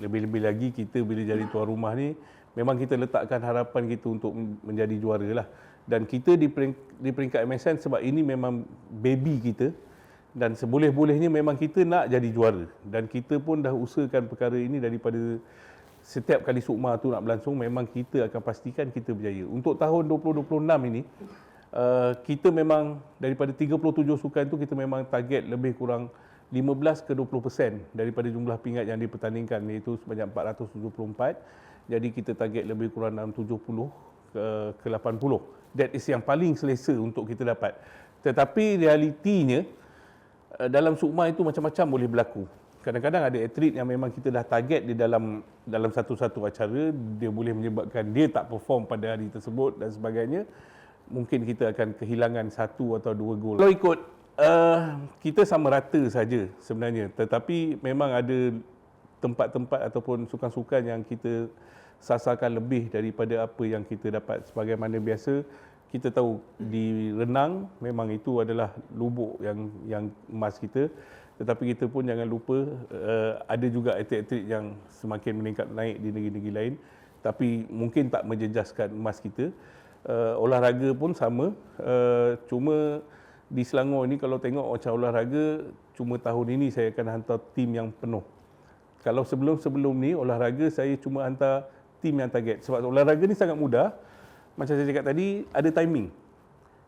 lebih-lebih lagi kita bila jadi tuan rumah ni memang kita letakkan harapan kita untuk menjadi juara lah dan kita di peringkat, di peringkat MSN sebab ini memang baby kita dan seboleh-bolehnya memang kita nak jadi juara dan kita pun dah usahakan perkara ini daripada setiap kali sukma tu nak berlangsung memang kita akan pastikan kita berjaya. Untuk tahun 2026 ini uh, kita memang daripada 37 sukan tu kita memang target lebih kurang 15 ke 20% daripada jumlah pingat yang dipertandingkan iaitu sebanyak 474. Jadi kita target lebih kurang dalam 70 ke, ke 80. That is yang paling selesa untuk kita dapat. Tetapi realitinya eh, dalam sukma itu macam-macam boleh berlaku. Kadang-kadang ada atlet yang memang kita dah target di dalam dalam satu-satu acara dia boleh menyebabkan dia tak perform pada hari tersebut dan sebagainya. Mungkin kita akan kehilangan satu atau dua gol. Kalau ikut uh, kita sama rata saja sebenarnya. Tetapi memang ada tempat-tempat ataupun sukan-sukan yang kita sasarkan lebih daripada apa yang kita dapat sebagaimana biasa. Kita tahu di renang memang itu adalah lubuk yang yang emas kita. Tetapi kita pun jangan lupa uh, ada juga atlet-atlet yang semakin meningkat naik di negeri-negeri lain. Tapi mungkin tak menjejaskan emas kita. Uh, olahraga pun sama. Uh, cuma di Selangor ini kalau tengok macam olahraga cuma tahun ini saya akan hantar tim yang penuh kalau sebelum-sebelum ni olahraga saya cuma hantar tim yang target. Sebab olahraga ni sangat mudah. Macam saya cakap tadi, ada timing.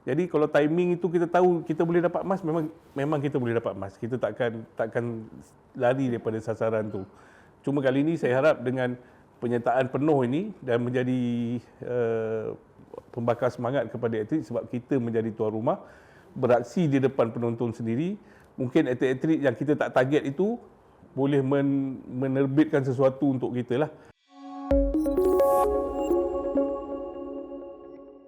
Jadi kalau timing itu kita tahu kita boleh dapat emas, memang memang kita boleh dapat emas. Kita takkan takkan lari daripada sasaran tu. Cuma kali ini saya harap dengan penyertaan penuh ini dan menjadi uh, pembakar semangat kepada atlet sebab kita menjadi tuan rumah beraksi di depan penonton sendiri mungkin atlet-atlet yang kita tak target itu boleh men- menerbitkan sesuatu untuk kita lah.